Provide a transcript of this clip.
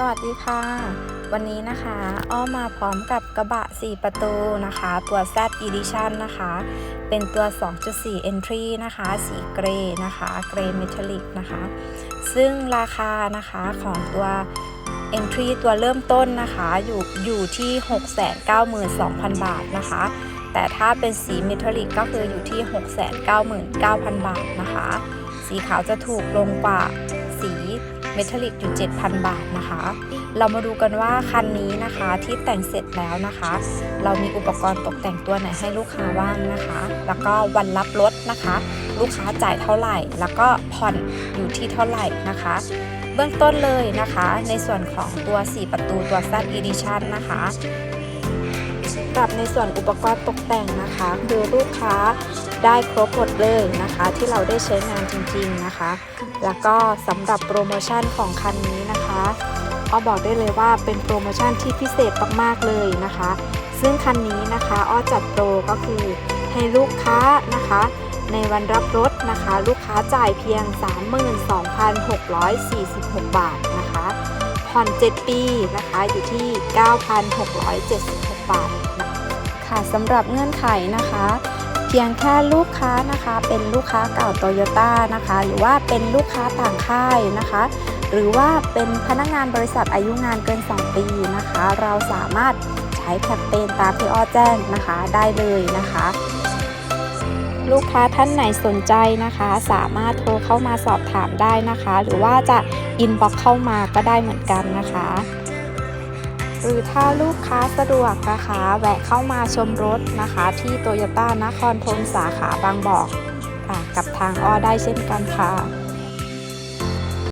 สวัสดีค่ะ วันนี้นะคะอ้อมาพร้อมกับกระบะ 4 ประตูนะคะ ตัว Z Edition นะคะ เป็นตัว 2.4 Entry นะคะ สีเกรย์นะคะ เกรย์เมทัลลิกนะคะ ซึ่งราคานะคะของตัว Entry ตัวเริ่มต้นนะคะอยู่อยู่ที่ 692,000 บาทนะคะ แต่ถ้าเป็นสีเมทัลลิกก็คืออยู่ที่ 699,000 บาทนะคะ สีขาวจะถูกลงกว่าสี เมทัลลิกอยู่ 7,000 บาทนะคะ เรามาดูกันว่าคันนี้นะคะที่แต่งเสร็จแล้วนะคะ เรามีอุปกรณ์ตกแต่งตัวไหนให้ลูกค้าบ้างนะคะ แล้วก็วันรับรถนะคะ ลูกค้าจ่ายเท่าไหร่ แล้วก็ผ่อนอยู่ที่เท่าไหร่นะคะเบื้องต้นเลยนะคะ ในส่วนของตัว 4 ประตูตัว Z Edition นะคะกับในส่วนอุปกรณ์ตกแต่งนะคะ คือลูกค้า ได้ครบหมดเลยนะคะ ที่เราได้ใช้งานจริงๆนะคะ แล้วก็สำหรับโปรโมชั่นของคันนี้นะคะอ้อบอกได้เลยว่าเป็นโปรโมชั่นที่พิเศษมากๆเลยนะคะ ซึ่งคันนี้นะคะอ้อจัดโปรก็คือให้ลูกค้านะคะ ในวันรับรถนะคะ ลูกค้าจ่ายเพียง 32,646 บาทนะคะผ่อน 7 ปีนะคะอยู่ที่ 9,676 บาทนะค่ะสำหรับเงื่อนไขนะคะ พียงแค่ลูกค้านะคะ เป็นลูกค้าเก่าโตโยต้านะคะ หรือว่าเป็นลูกค้าต่างค่ายนะคะ หรือว่าเป็นพนักงานบริษัทอายุงานเกิน 2 ปีนะคะ เราสามารถใช้แคมเปญตามที่อ้อแจ้งนะคะได้เลยนะคะลูกค้าท่านไหนสนใจนะคะ สามารถโทรเข้ามาสอบถามได้นะคะ หรือว่าจะอินบ็อกเข้ามาก็ได้เหมือนกันนะคะ หรือถ้าลูกค้าสะดวกนะคะ แวะเข้ามาชมรถนะคะ ที่โตโยต้านครธมสาขาบางบอกกับทางอ้อได้เช่นกันค่ะ